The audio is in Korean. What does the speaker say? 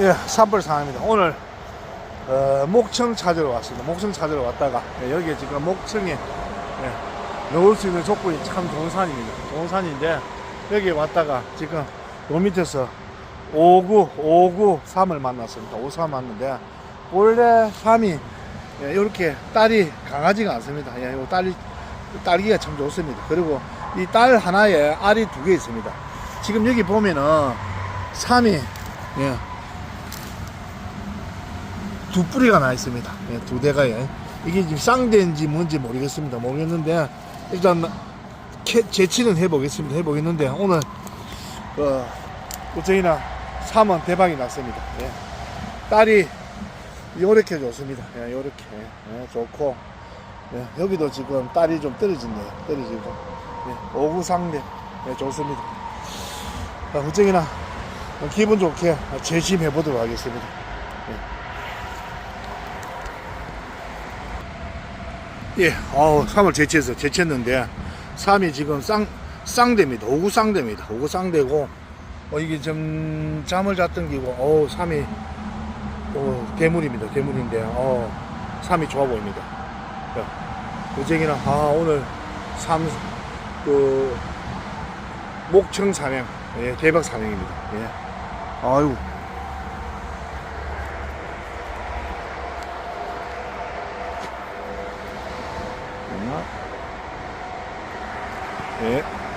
예, 산불 상황입니다. 오늘 어, 목청 찾으러 왔습니다. 목청 찾으러 왔다가 예, 여기에 지금 목청에 예, 넣을 수 있는 조건이 참 좋은 산입니다. 좋은 산인데 여기 왔다가 지금 요 밑에서 59, 59, 3을 만났습니다. 53 만났는데 원래 삼이 예, 이렇게 딸이 강하지가 않습니다. 예, 요 딸이 딸기가 참 좋습니다. 그리고 이 딸 하나에 알이 두 개 있습니다. 지금 여기 보면은 삼이 예, 두 뿌리가 나 있습니다. 예, 두 대가 예. 이게 지금 쌍대인지 뭔지 모르겠습니다. 모르겠는데 일단 캐, 재치는 해보겠습니다. 해보겠는데 오늘 그 저희나 삼은 대박이 났습니다. 예. 딸이 요렇게 좋습니다. 예, 요렇게 예, 좋고 예, 여기도 지금 딸이 좀 떨어진네요. 떨어지고 예, 오구상대 예, 좋습니다. 자, 어쩌기나 기분 좋게 재심해 보도록 하겠습니다. 예, 어우, 3을 제치해서 제쳤는데, 3이 지금 쌍, 쌍대입니다. 오구 쌍대입니다. 오구 쌍대고, 어, 이게 좀 잠을 잤던 기고, 어우, 3이, 어, 대물입니다. 대물인데, 어, 3이 좋아 보입니다. 우쟁이나, 아, 오늘 3, 그, 목청 산행, 예, 대박 산행입니다. 예. 아유. 예.